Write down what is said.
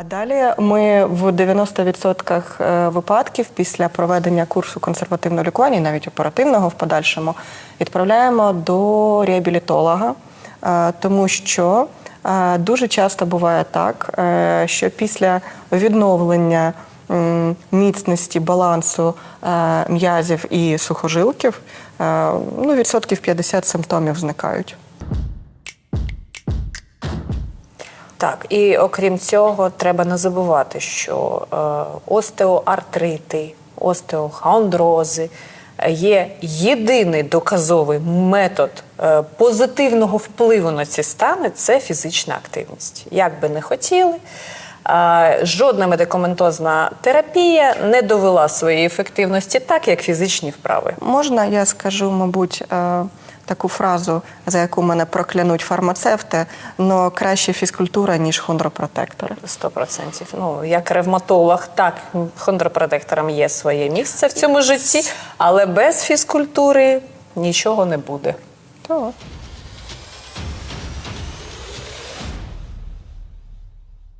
А далі ми в 90% е, випадків після проведення курсу консервативного лікування, навіть оперативного в подальшому, відправляємо до реабілітолога, е, тому що е, дуже часто буває так, що після відновлення міцності балансу м'язів і сухожилків ну, відсотків 50 симптомів зникають. Так, і окрім цього, треба не забувати, що е, остеоартрити, остеохондрози є єдиний доказовий метод е, позитивного впливу на ці стани це фізична активність. Як би не хотіли, е, жодна медикаментозна терапія не довела своєї ефективності так, як фізичні вправи. Можна я скажу, мабуть, таку фразу, за яку мене проклянуть фармацевти, але краще фізкультура, ніж хондропротектори. Сто процентів. Ну як ревматолог, так хондропротекторам є своє місце в цьому житті, але без фізкультури нічого не буде. То.